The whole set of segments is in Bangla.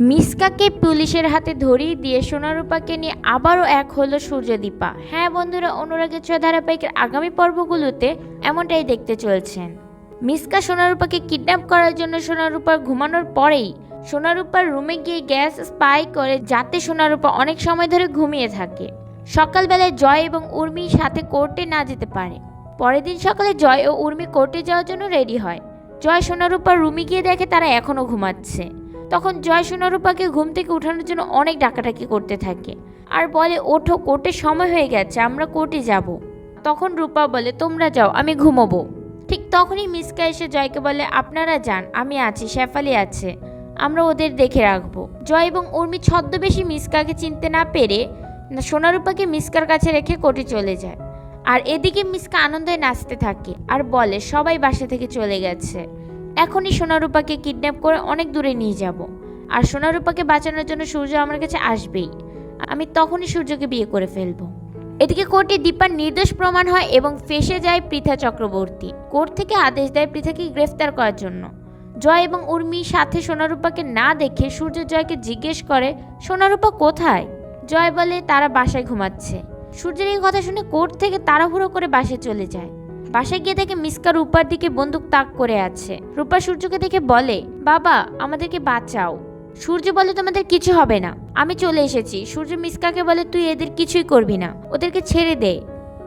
মিসকাকে পুলিশের হাতে ধরিয়ে দিয়ে সোনারূপাকে নিয়ে আবারও এক হলো সূর্যদীপা। হ্যাঁ বন্ধুরা, অনুরাগের ছোঁয়া ধারাবাহিকের আগামী পর্বগুলোতে এমনটাই দেখতে চলছেন। মিসকা সোনারূপাকে কিডন্যাপ করার জন্য সোনারূপার ঘুমানোর পরেই সোনারূপার রুমে গিয়ে গ্যাস স্পাই করে যাতে সোনারূপা অনেক সময় ধরে ঘুমিয়ে থাকে। সকালবেলায় জয় এবং উর্মির সাথে কোর্টে না যেতে পারে। পরের দিন সকালে জয় ও উর্মি কোর্টে যাওয়ার জন্য রেডি হয়। জয় সোনারূপার রুমে গিয়ে দেখে তারা এখনও ঘুমাচ্ছে। তখন জয় সোনারূপাকে ঘুম থেকে উঠানোর জন্য অনেক ডাকাডাকি করতে থাকে। আর বলে, ওঠো, কোর্টে সময় হয়ে গেছে, আমরা কোর্টে যাব। তখন রূপা বলে, তোমরা যাও, আমি ঘুমোবো। ঠিক তখনই মিসকা এসে জয়কে বলে, আপনারা যান, আমি আছি, শেফালি আছে, আমরা ওদের দেখে রাখব। জয় এবং উর্মি ছদ্মবেশী মিসকাকে চিনতে না পেরে সোনারূপাকে মিসকার কাছে রেখে কোর্টে চলে যায়। আর এদিকে মিসকা আনন্দে নাচতে থাকে আর বলে, সবাই বাসা থেকে চলে গেছে। এখনই সোনারূপাকে কিডন্যাপ করে অনেক দূরে নিয়ে যাব। আর সোনারূপাকে বাঁচানোর জন্য সূর্য আমার কাছে আসবেই। আমি তখনই সূর্যকে বিয়ে করে ফেলব। এদিকে কোর্টে দীপার নির্দোষ প্রমাণ হয় এবং ফেসে যায় পৃথা চক্রবর্তী। কোর্ট থেকে আদেশ দেয় পৃথাকে গ্রেফতার করার জন্য। জয় এবং উর্মি সাথে সোনারূপাকে না দেখে সূর্য জয়কে জিজ্ঞেস করে, সোনারূপা কোথায়? জয় বলে, তারা বাসায় ঘুমাচ্ছে। সূর্যের এই কথা শুনে কোর্ট থেকে তাড়াহুড়ো করে বাসে চলে যায়। বাসায় গিয়ে দেখে মিসকা রূপার দিকে বন্দুক তাক করে আছে। রূপা সূর্যকে দেখে বলে, বাবা, আমাদেরকে বাঁচাও। সূর্য বলে তোমাদের কিছু হবে না। আমি চলে এসেছি। সূর্য মিসকাকে বলে, তুই এদের কিছুই করবি না। ওদেরকে ছেড়ে দে।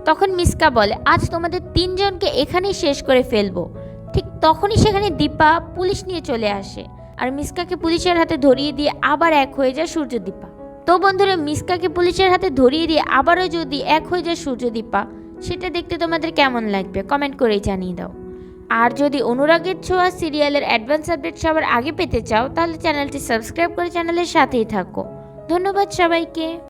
তখন মিসকা বলে, আজ তোমাদের তিনজনকে এখানেই শেষ করে ফেলব। ঠিক তখনই সেখানে দীপা পুলিশ নিয়ে চলে আসে। আর মিসকাকে পুলিশের হাতে ধরিয়ে দিয়ে আবার এক হয়ে যায় সূর্যদীপা। তো বন্ধুরা, মিসকাকে পুলিশের হাতে ধরিয়ে দিয়ে আবারও যদি এক হয়ে যায় সূর্যদীপা সেটা দেখতে তোমাদের কেমন লাগবে? কমেন্ট করেই জানিয়ে দাও। আর যদি অনুরাগের ছোঁয়া সিরিয়ালের অ্যাডভান্স আপডেট সবার আগে পেতে চাও, তাহলে চ্যানেলটি সাবস্ক্রাইব করে চ্যানেলের সাথেই থাকো। ধন্যবাদ সবাইকে।